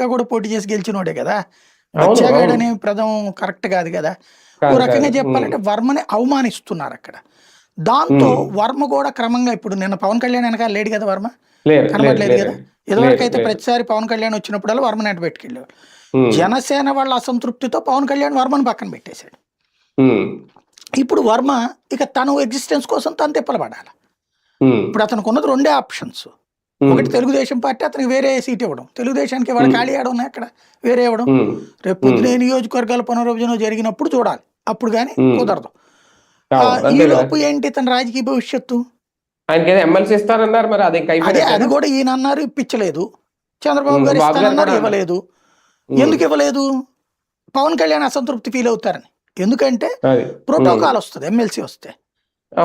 గా కూడా పోటీ చేసి గెలిచినోడే కదా. బచ్చాగాడు. అనే పదం కరెక్ట్ కాదు కదా. ఓ రకంగా. చెప్పాలంటే వర్మని అవమానిస్తున్నారు అక్కడ. దాంతో వర్మ కూడా క్రమంగా ఇప్పుడు నిన్న పవన్ కళ్యాణ్ వెనకాల లేడు కదా వర్మ? కనబడలేదు. కదా? ఇదివరకు అయితే. ప్రతిసారి పవన్ కళ్యాణ్ వచ్చినప్పుడల్లా వర్మని అటు పెట్టుకెళ్ళేవాడు జనసేన వాళ్ళ అసంతృప్తితో పవన్ కళ్యాణ్ వర్మని పక్కన పెట్టేశాడు. ఇప్పుడు వర్మ ఇక తను ఎగ్జిస్టెన్స్ కోసం తను తిప్పలబడాలి. ఉమ్, ఇప్పుడు అతనికి ఉన్నది రెండే ఆప్షన్స్ ఒకటి తెలుగుదేశం పార్టీ అతనికి వేరే సీట్ ఇవ్వడం. తెలుగుదేశానికి ఇవాళ ఖాళీ ఆడ ఉన్నాయి అక్కడ? వేరే ఇవ్వడం. రేపు పొద్దున నియోజకవర్గాల పునర్విభజన జరిగినప్పుడు చూడాలి. అప్పుడు కానీ. కుదరదు. ఈ. లోపు ఏంటి తన రాజకీయ భవిష్యత్తు? ఎమ్మెల్సీ ఇస్తారన్నారు మరి అది అదే? అది కూడా ఈయన అన్నారు ఇప్పించలేదు. చంద్రబాబు గారు ఇస్తానన్నారు ఇవ్వలేదు. ఎందుకు ఇవ్వలేదు? పవన్ కళ్యాణ్ అసంతృప్తి ఫీల్ అవుతారని. ఎందుకంటే ప్రోటోకాల్ వస్తుంది ఎమ్మెల్సీ వస్తే.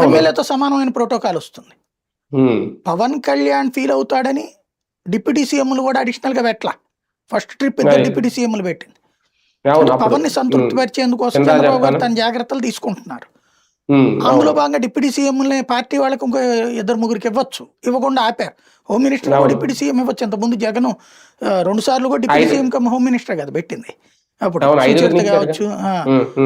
ఎమ్మెల్యేతో సమానమైన ప్రోటోకాల్ వస్తుంది. పవన్ కళ్యాణ్ ఫీల్ అవుతాడని డిప్యూటీ సీఎంలు కూడా అడిషనల్గా పెట్టలా ఫస్ట్ ట్రిప్ ఇద్దరు. డిప్యూటీ సీఎంలు పెట్టింది. పవన్ని సంతృప్తి ఉమ్, పరిచేందుకోసం చంద్రబాబు గారు. తన జాగ్రత్తలు తీసుకుంటున్నారు అందులో. భాగంగా డిప్యూటీ సీఎంని పార్టీ వాళ్ళకి ఇంకో ఇద్దరు ముగ్గురికి ఇవ్వచ్చు ఇవ్వకుండా ఆపారు హోమ్ మినిస్టర్ కూడా. డిప్యూటీ సీఎం ఇవ్వచ్చు ఇంతకుముందు జగన్ రెండు సార్లు కూడా డిప్యూటీ. సీఎం హోమ్ మినిస్టర్ కదా పెట్టింది అప్పుడు కావచ్చు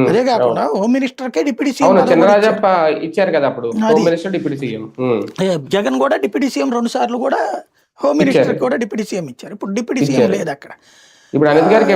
అదే. కాకుండా హోమ్ మినిస్టర్ కే డిప్యూటీ సీఎం. చంద్రరాజప్ప ఇచ్చారు కదా అప్పుడు అది. Home minister deputy CM Jagan కూడా డిప్యూటీ సీఎం రెండు సార్లు కూడా హోమ్ మినిస్టర్ కూడా డిప్యూటీ సీఎం ఇచ్చారు ఇప్పుడు డిప్యూటీ సీఎం. లేదు అక్కడ ఇప్పుడు అనిత్ గారికి